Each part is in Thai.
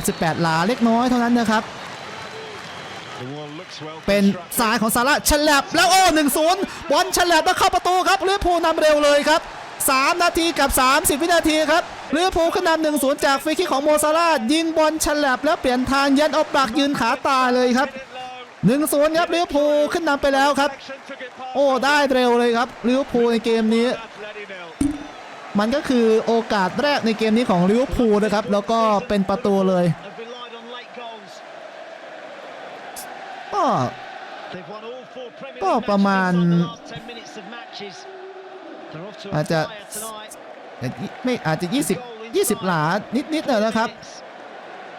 18 หลาเล็กน้อยเท่านั้นนะครับ เป็นซ้ายของซาร่าฉลับแล้วโอ้หนึ่งศูนย์บอลฉลับแล้วเข้าประตูครับลิเวอร์พูลนำเร็วเลยครับ 3 นาทีกับ 30 วินาทีครับลิเวอร์พูลขึ้นนำหนึ่งศูนย์จากฟรีคิกของโมซาร่ายิงบอลฉลับแล้วเปลี่ยนทางยันออกปากยืนขาตายเลยครับ1นศูนย์ครับลิเวอร์พูลขึ้นนำไปแล้วครับ โอ้ได้เร็วเลยครับลิเวอร์พูลในเกมนี้ มันก็คือโอกาสแรกในเกมนี้ของลิเวอร์พูลนะครับ แล้วก็เป็นประตูเลยก็ก็ประมาณ อาจจะไม่อาจจะ 20 20 หลา นิดๆนะนะครับ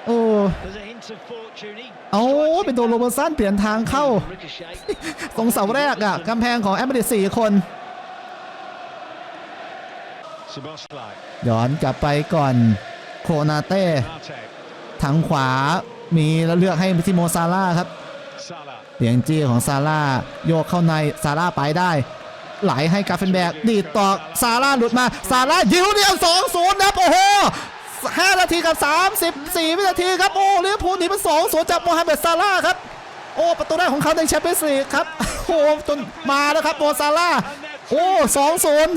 โอ้เอาเป็นตัวโรเบอร์สันเปลี่ยนทางเข้าตรงเสาแรกอะกำแพงของแอมเบริดสี่คน ย้อนกลับไปก่อนโคนาเต้ทางขวามีแล้วเลือกให้ทิโมซาร่าครับเสียงจี้ของซาร่าโยกเข้าในซาร่าไปได้ ไหลให้กาเฟนแบกดีดต่อซาร่าหลุดมาซาร่ายิวเดียวสองศูนย์ครับโอ้โหห้านาทีกับ34วินาทีครับโอ้ลิเวอร์พูลหนีเป็นสองศูนย์จากโมฮัมเหม็ดซาร่าครับโอ้ประตูแรกของเขาในแชมเปี้ยนส์ลีกครับโอ้จนมาแล้วครับโมซาร่าโอ้สองศูนย์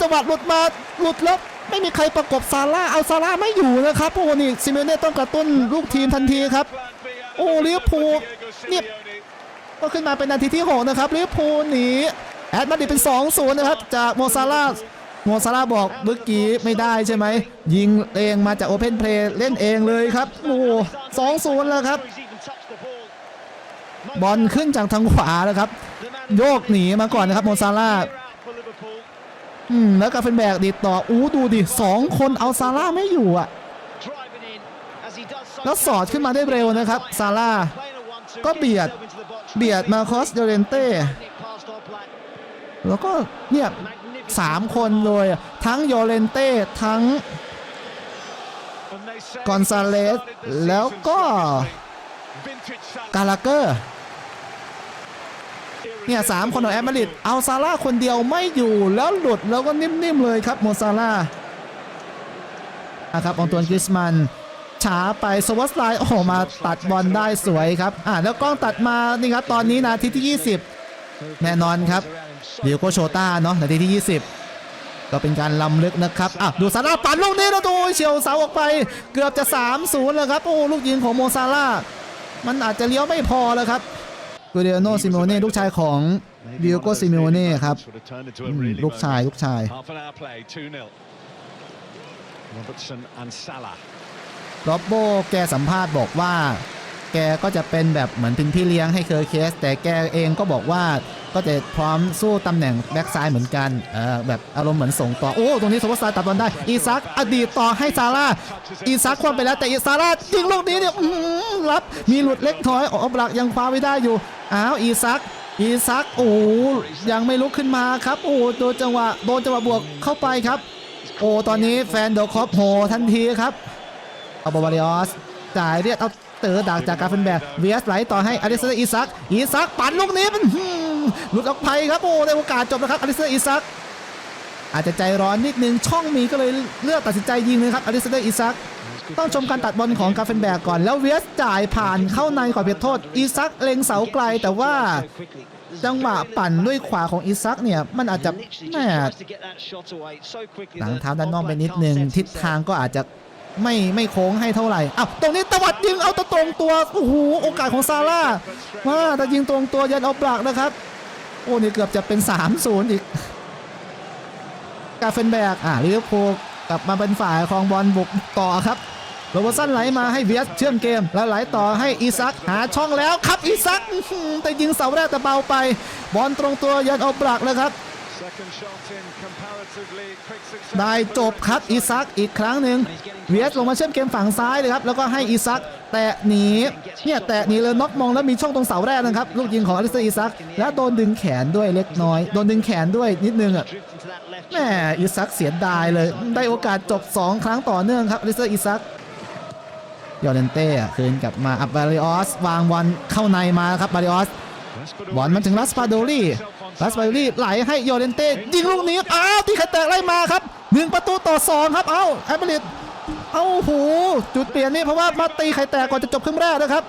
จังหวะหลุดมาหลุดแล้วไม่มีใครประกบซาร่าเอาซาร่าไม่อยู่นะครับโอ้นี่ซิเมเน่ต้องกระตุ้นลูกทีมทันทีครับ โอ้ลิเวอร์พูลเนี่ยก็ขึ้นมาเป็นนาทีที่6นะครับลิเวอร์พูลหนีแอดมาดิเป็น2-0นะครับจากโมซาร่าโมซาร่าบอกเมื่อกี้ไม่ได้ใช่ไหมยิงเองมาจากโอเพนเพลย์เล่นเองเลยครับโอ้สองศูนย์แล้วครับ บอลขึ้นจากทางขวาแล้วครับ โยกหนีมาก่อนนะครับโมซาร่า อืมแล้วกาเฟนแบกดีดต่ออู้ดูดิสองคนเอาซาร่าไม่อยู่อะ แล้วสอดขึ้นมาได้เร็วนะครับซาร่าก็ก็เบีเบียยดดเบียดมาคอสเดเรนเต้แล้วก็เนี่ยสามคนเลยอะทั้งโยเลนเต้ทั้งกอนซาเลสแล้แล้ววก็ก็กาลาเกอร์ เนี่ยสามคนของแอตมาดริดเอาซาร่าคนเดียวไม่อยู่แล้วหลุดแล้วก็นิ่มๆเลยครับโมซาร่านะครับองตวนกริสมันช้าไปสวัสไลน์โอ้โหมาตัดบอลได้สวยครับอ่าแล้วกล้องตัดมานี่ครับตอนนี้นาทีที่ 20 แน่นอนครับเดียโกโชต้าเนาะนาทีที่ 20 ก็เป็นการล้ำลึกนะครับอะดูซาร่าปั่นลูกนี้แล้วดูเฉียวเสาออกไป เกือบจะ 3-0 แล้วครับ โอ้ลูกยิงของโมซาร่ามันอาจจะเลี้ยวไม่พอแล้วครับ กูเดียโนซิโมเน่ลูกชายของเดียโกซิโมเน่ครับอืมลูกชายลูกชาย Half an hour play, 2-0. Robertson and Salah. โรบโบแกสัมภาษณ์บอกว่า แกก็จะเป็นแบบเหมือนเป็นพี่เลี้ยงให้เคอร์เคส แต่แกเองก็บอกว่าก็จะพร้อมสู้ตำแหน่งแบ็กซ้ายเหมือนกันเออแบบอารมณ์เหมือนส่งต่อ โอ้ตรงนี้สมบัติตัดบอลได้ อีซักอดีตต่อให้ซาร่าอีซักคว่ำไปแล้วแต่อีซาร่ายิงลูกนี้เนี่ยอื้อหือรับมีหลุดเล็กถอยออกบลักยังคว้าไว้ได้อยู่ อ้าวอีซักอีซักโอ้ยังไม่ลุกขึ้นมาครับ โอ้โดนจังหวะโดนจังหวะบวกเข้าไปครับ โอ้ตอนนี้แฟนเดอะคอปโหทันทีครับเอาบาวาริออสจ่ายเรียกเอาเต๋อดักจากการเฟนแบกเวียสไหลต่อให้อลิสเตอร์อีซักอีซักปั่นลูกนี้มันหลุดออกไปครับโอ้ได้โอกาสจบแล้วครับอลิสเตอร์อีซักอาจจะใจร้อนนิดนึงช่องมีก็เลยเลือกตัดสินใจยิงเลยครับอลิสเตอร์อีซัก ต้องชมการตัดบอลของกาเฟนแบกก่อน แล้วเวียสจ่ายผ่านเข้าในขอบเขตโทษ อีซักเล็งเสาไกลแต่ว่าจังหวะปั่นด้วยขวาของอีซักเนี่ย มันอาจจะแหม่หลังเท้าด้านนอกไปนิดนึง ทิศทางก็อาจจะไม่ไม่โค้งให้เท่าไหร่อ้าวตรงนี้ตวัดยิงเอาตะตรงตัวโอ้โหโอกาสของซาร่ามาแต่ยิงตรงตัวยันเอาปลักนะครับ โอ้นี่เกือบจะเป็น 3-0 อีก กาเฟนแบกอะลิเวอร์พูล กลับมาเป็นฝ่ายครองบอลบุกต่อครับโรเบอร์สันไหลมาให้เวียสเชื่อมเกม แล้วไหลต่อให้อีซักหาช่องแล้วครับอีซักแต่ยิงเสาแรกแต่เบาไป บอลตรงตัวยันเอาปลักเลยครับ ได้จบครับอีซักอีกครั้งหนึ่งเวียสลงมาเชื่อมเกมฝั่งซ้ายเลยครับแล้วก็ให้อีซักแตะหนีเนี่ยแตะหนีเลยน็อกมองแล้วมีช่องตรงเสาแรกนะครับลูกยิงของอลิสเตอร์อีซัก แล้วโดนดึงแขนด้วยเล็กน้อยโดนดึงแขนด้วยนิดนึงอะแหมอีซักเสียดายเลย ได้โอกาสจบ 2 ครั้งต่อเนื่องครับอลิสเตอร์อีซักยอร์เดนเต้คืนกลับมาอับบาริออสวางบอลเข้าในมาครับบาริออสบอลมาถึงลัสปาโดลี่ ลัสปาโดลี่ไหลให้โยเรนเต้ยิงลูกนี้อ้าวที่ขัดแตกไล่มาครับหนึ่งประตูต่อสองครับเอ้าแอมเบริดเอ้าโหจุดเปลี่ยนนี่เพราะว่ามาตีไข่แตกก่อนจะจบครึ่งแรกนะครับ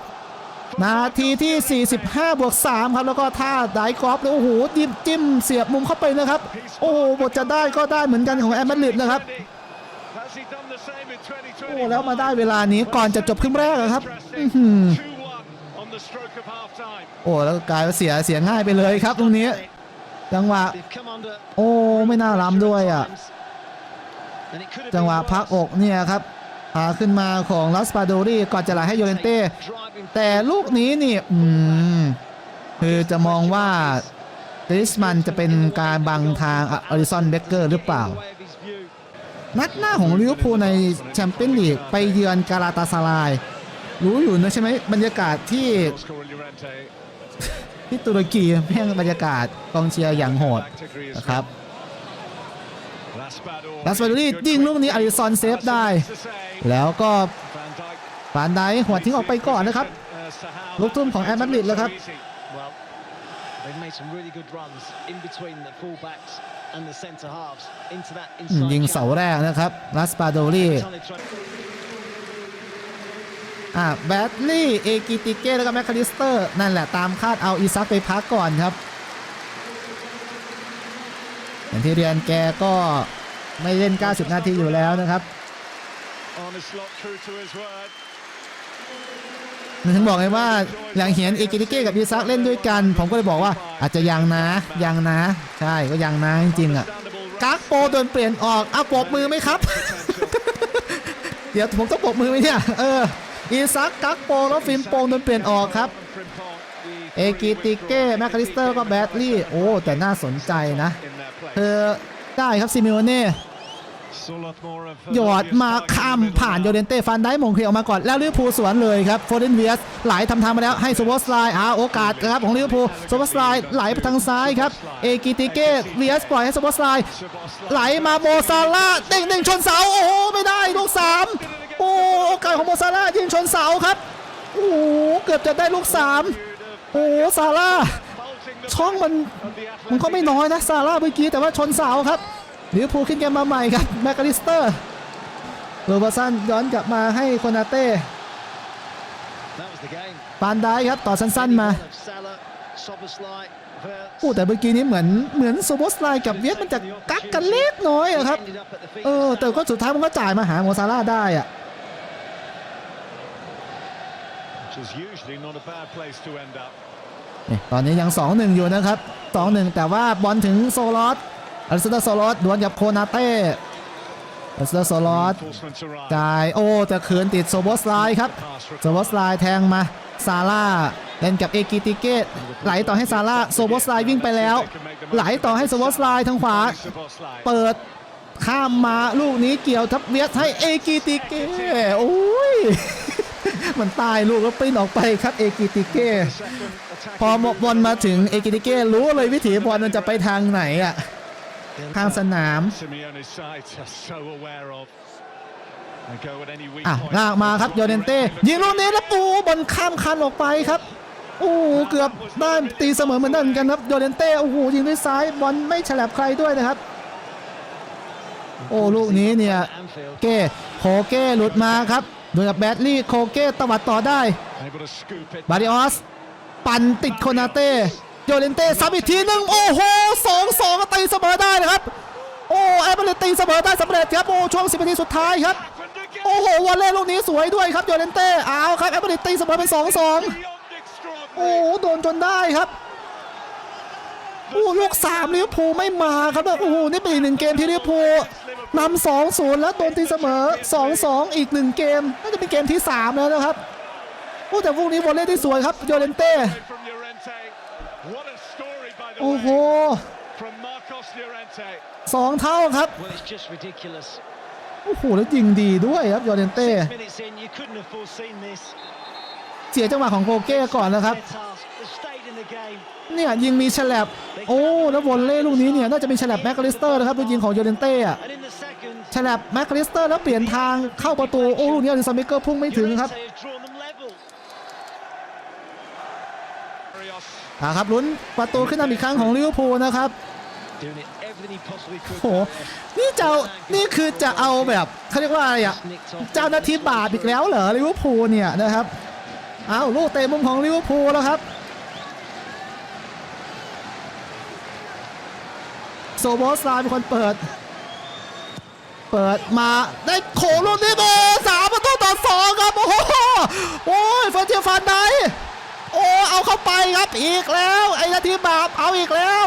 นาทีที่ 45 บวก 3 ครับ แล้วก็ท่าไดกอล์ฟแล้วโอ้โหจิ้มจิ้มเสียบมุมเข้าไปนะครับ โอ้โหบทจะได้ก็ได้เหมือนกันของแอมเบริดนะครับโอ้แล้วมาได้เวลานี้ก่อนจะจบครึ่งแรกครับโอ้แล้วกลายเป็นเสียเสียง่ายไปเลยครับตรงนี้ จังหวะ They've come under โอ้ไม่น่าล้ำด้วยอะ and it could have จังหวะ been พัก worse. อกเนี่ยครับพาขึ้นมาของลัสปาโดรีก่อนจะไหลให้โยเลนเต้ Driving แต่ลูกนี้นี่อืมคือจะมองว่าเดริสมันจะเป็นการบังทางออริซอนเบเกอร์หรือเปล่า away of his view. นัดหน้าของลิเวอร์พูลในแชมเปี้ยนลีกไปเยือนกาลาตาซาราย รู้อยู่นะใช่ไหมบรรยากาศที่ Goalscorer Llorente ที่ตุรกีแม่งบรรยากาศกองเชียร์อย่างโหดนะครับลาสปาดูรี่ยิงลูกนี้อาริซอนเซฟได้ แล้วก็ฟานไดหัวทิ้งออกไปก่อนนะครับ ลูกทุ่มของแอตมาดริดแล้วครับ ยิงเสาแรกนะครับลาสปาโดรี่ อะแบตลี่เอกิติเก้แล้วก็แมคคาลิสเตอร์ นั่นแหละตามคาดเอาอีซักไปพักก่อนครับอย่างที่เรียนแกก็ไม่เล่น 90 นาทีอยู่แล้วนะครับ Honest lot true to his word. ถึงบอกไงว่าอย่างเห็นเอกิติเก้กับอีซักเล่นด้วยกัน ผมก็เลยบอกว่าอาจจะยังนะยังนะ ใช่ก็ยังนะจริงๆอะ Understandable กักโปโดนเปลี่ยนออกเอาปรบมือไหมครับ เดี๋ยวผมต้องปรบมือไหมเนี่ย เออ อีซักกักโปแล้วฟิล์มโปงโดนเปลี่ยนออกครับ เอกิติเก้แมคคาลิสเตอร์ก็แบดลี่ โอ้ แต่น่าสนใจนะ เธอได้ครับซิมิโอเน่หยอดมาข้ามผ่านโยเดนเต้ฟันได้มงเคลียออกมาก่อน แล้วลิเวอร์พูลสวนเลยครับโฟเดนเวียสไหลทำทางมาแล้วให้โซบอสไลน์อาโอกาสครับของลิเวอร์พูลโซบอสไลน์ไหลไปทางซ้ายครับเอกิติเก้เวียสปล่อยให้โซบอสไลน์ไหลมาโมซาร่าเด้งเด้งชนเสาโอ้โหไม่ได้ลูกสาม โอ้โอกาสของโมซาร่ายิงชนเสาครับโอ้เกือบจะได้ลูกสามโอ้ซาร่าช่องมันมันก็ไม่น้อยนะซาร่าเมื่อกี้แต่ว่าชนเสาครับลิเวอร์พูลขึ้นเกมมาใหม่ครับแมคคาลิสเตอร์โรเบอร์สันย้อนกลับมาให้โคนาเต้ปานได้ครับต่อสั้นๆมา Of Salah, Szoboszlai, Wirtz. โอ้แต่เมื่อกี้นี้เหมือนเหมือนโซบสไลกับเวียดมันจะกักกันเล็กน้อยอะครับ เออแต่ก็สุดท้ายมันก็จ่ายมาหาโมซาร่าได้อะ นี่ตอนนี้ยัง 2-1 อยู่นะครับ 2-1 แต่ว่าบอลถึงโซลอสอลิสเตอร์โซลอสดวลกับโคนาเต้อลิสเตอร์โซลอส Reinforcements arrive. จ่ายโอ้แต่เขินติดโซโบสไลน์ครับ Pass โซโบสไลน์แทงมาซาร่าเล่นกับเอกิติเกตไหลต่อให้ซาร่าโซโบสไลน์วิ่งไปแล้ว ไหลต่อให้โซโบสไลน์ทางขวา Szoboszlai. เปิดข้ามมาลูกนี้เกี่ยวทับเวียดให้เอกิติเกโอ้ย มันตายลูกแล้วปิ้นออกไปครับเอกิติเก Second attack พอบอลมาถึงเอกิติเก้รู้เลยวิถีบอลมันจะไปทางไหนอะทางสนามอะลากมาครับโยเดนเต้ยิงลูกนี้แล้วปูบอลข้ามคันออกไปครับโอ้เกือบได้ตีเสมอเหมือนกันครับโยเดนเต้โอ้โหยิงด้วยซ้ายบอลไม่ฉลับใครด้วยนะครับ โอ้ลูกนี้เนี่ยเก้โคเก้หลุดมาครับ โดยกับแบดลี่โคเก้ตวัดต่อได้ บาริออส ปั่นติดโคนาเต้โยเลนเต้ซ้ำอีกทีหนึ่งโอ้โหสองสองตีเสมอได้นะครับ โอ้แอปเปิลตีเสมอได้สำเร็จครับ โอ้ช่วงสิบนาทีสุดท้ายครับ โอ้โหวอลเล่ลูกนี้สวยด้วยครับโยเลนเต้เอาครับแอปเปิลตีเสมอเป็นสองสองโอ้โดนจนได้ครับ โอ้ลูกสามลิเวอร์พูลไม่มาครับโอ้โหนี่เป็นอีกหนึ่งเกมที่ลิเวอร์พูลนำสองศูนย์แล้วโดนตีเสมอสองสองอีกหนึ่งเกมน่าจะเป็นเกมที่สามแล้วนะครับโอ้แต่พวกนี้วอลเล่ที่สวยครับโยเลนเต้ From Llorente. What a story by the โอ้โห way from Marcos Llorente. สองเท่าครับ Well, it's just ridiculous. โอ้โหแล้วยิงดีด้วยครับโยเลนเต้ Six minutes in, you couldn't have foreseen this. เสียจังหวะของโกเก้ก่อนนะครับ Their task. They stayed in the game. เนี่ยยิงมีฉลับโอ้แล้ววอลเล่ลูกนี้เนี่ยน่าจะเป็นฉลับแมคคาลิสเตอร์นะครับลูกยิงของโยเลนเต้อะ And in the second, ฉลับแมคคาลิสเตอร์แล้วเปลี่ยนทางเข้าประตูโอ้ลูกนี้อลิซามิเกอร์พุ่งไม่ถึงครับ Llorente have drawn them level. Barrios อ่าครับลุ้นประตูขึ้นนำอีกครั้งของลิเวอร์พูลนะครับ Doing it everything he possibly could. โอ้โห down นี่จะเอานี่คือจะเอาแบบเขาเรียกว่าอะไร there. อะ Just nicked off เจ้าหน้าที่บาปอีกแล้วเหรอลิเวอร์พูลเนี่ยนะครับเอาลูกเตะมุมของลิเวอร์พูลแล้วครับ ซโบสไลน์เป็นคนเปิด เปิดมาได้โขลูกนี้โอ้สามประตูต่อสองครับ โอ้โหโอ้ยเฟอร์เทียฟันไดโอ้เอาเข้าไปครับอีกแล้ว ไอ้นาทีบาปเอาอีกแล้ว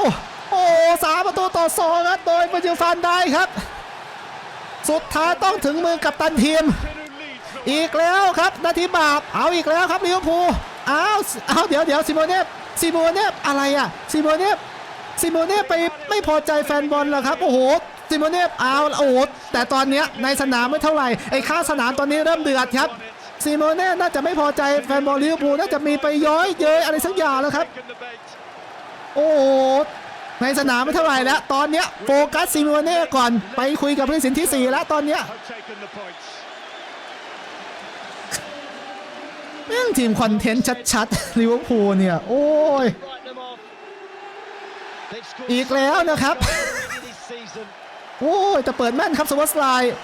โอ้สามประตูต่อสองครับโดยเฟอร์เทียฟันไดครับ สุดท้ายต้องถึงมือกับตันทีม อีกแล้วครับนาทีบาปเอาอีกแล้วครับลิเวอร์พูลอ้าวเอาเดี๋ยวเดี๋ยวซิโมเนฟซิโมเนฟอะไรอะซิโมเนฟ ซิโมเนฟไปไม่พอใจแฟนบอลแล้วครับ โอ้โหซิโมเนฟเอาโอ้โหแต่ตอนเนี้ยในสนามไม่เท่าไหร่ไอ้ข้าสนามตอนนี้เริ่มเดือดครับซิโมเนฟน่าจะไม่พอใจแฟนบอลลิเวอร์พูลน่าจะมีไปย้อยเย้ยอะไรสักอย่างแล้วครับ โอ้โหในสนามไม่เท่าไหร่แล้ว ตอนเนี้ยโฟกัสซิโมเน่ก่อนไปคุยกับผู้ตัดสินที่สี่แล้วตอนเนี้ย Have taken the points. แม่งทีมคอนเทนต์ชัดๆลิเวอร์พูลเนี่ย โอ้ย อีกแล้วนะครับ โอ้ยแต่เปิดแม่นครับสวอตสไลด์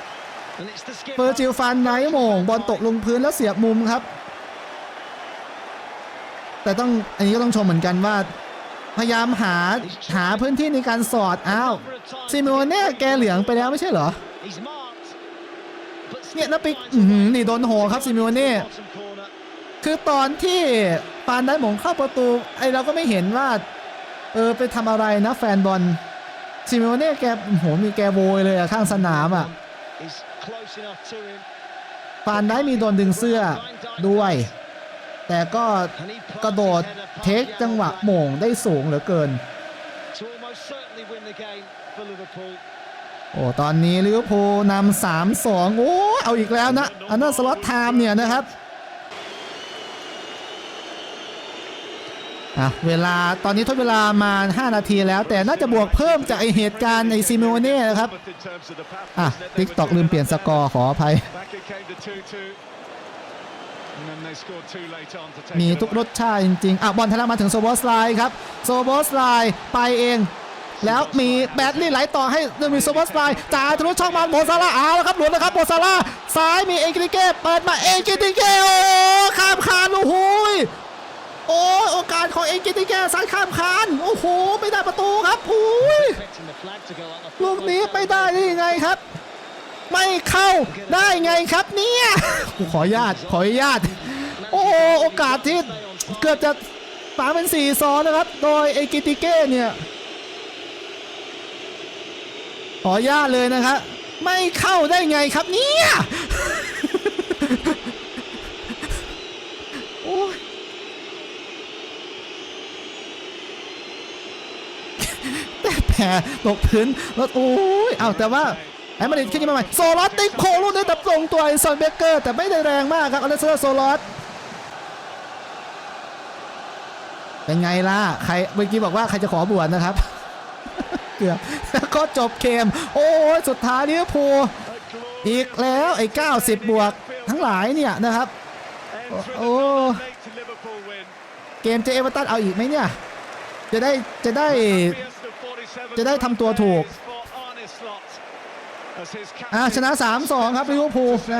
เฟอร์จิลฟันไนท์มงบอลตกลงพื้นแล้วเสียบมุมครับ แต่ต้องอันนี้ก็ต้องชมเหมือนกันว่า พยายามหาหาพื้นที่ในการสอดอ้าวซิโมเน่แกเหลืองไปแล้วไม่ใช่เหรอเนี่ย still แล้วไป finds อื้อ a หือ way. นี่โดนโหครับซิโมเน่คือตอนที่ปานได้หมงเข้าประตูไอเราก็ไม่เห็นว่า เออไปทำอะไรนะแฟนบอลซิโมเน่แกโหมีแกโวยเลยอะข้างสนามอะ He's close enough to him. ปานได้มีโดนดึงเสื้อด้วย แต่ก็กระโดดเทคจังหวะโหม่งได้สูงเหลือเกิน โอ้ตอนนี้ลิเวอร์พูลนำสามสองโอ้เอาอีกแล้วนะอันนั้นสล็อตไทม์เนี่ยนะครับ อะเวลาตอนนี้ทดเวลามา 5 นาทีแล้ว แต่น่าจะบวกเพิ่มจากไอเหตุการณ์ไอซิโมเน่นะครับอะติ๊กตอกลืมเปลี่ยนสกอร์ขออภัย มีทุกรสชาติจริงๆอะบอลทะลักมาถึงโซโบสไลน์ครับโซโบสไลน์ไปเองแล้วมีแบดลี่ไหลต่อให้มีโซโบสไลน์จ่ายทะลุช่องมาโมซาร่าเอาแล้วครับหลุดนะครับโมซาร่าซ้ายมีเอกิติเก้เปิดมาเอกิติเก้โอ้ข้ามคานโอ้โหย โอ้ยโอกาสของเอกิติเก้ซ้ายข้ามคาน โอ้โห ไม่ได้ประตูครับอุ้ยลูกนี้ไม่ได้ได้ยังไงครับ ไม่เข้าได้ไงครับเนี่ยขออนุญาตขออนุญาตโอ้โอกาสที่เกือบจะสาเป็นสี่ซ้อนนะครับ โดยเอกิติเก้เนี่ย ขออนุญาตเลยนะครับ ไม่เข้าได้ไงครับเนี่ย โอ้ยแต่แผลตกพื้นแล้วโอ้ยเอาแต่ว่าไอ้มาดริดขึ้นมาใหม่โซลอสติ๊กโคลูกนี้แต่ตรงตัวไอซอนเบเกอร์ แต่ไม่ได้แรงมากครับอเลสเซอร์โซลอสเป็นไงล่ะใครเมื่อกี้บอกว่าใครจะขอบวชนะครับเกือบก็จบเกม โอ้ยสุดท้ายลิเวอร์พูลอีกแล้วไอ้ 90 บวกทั้งหลายเนี่ยนะครับ end to Oh. another late to Liverpool win. เกมเจเอเวอร์ตันเอาอีกไหมเนี่ย จะได้จะได้ จะได้ทำตัวถูก days for Arne Slot as his อ่า captain ชนะ 3-2 ครับลิเวอร์พูลนะ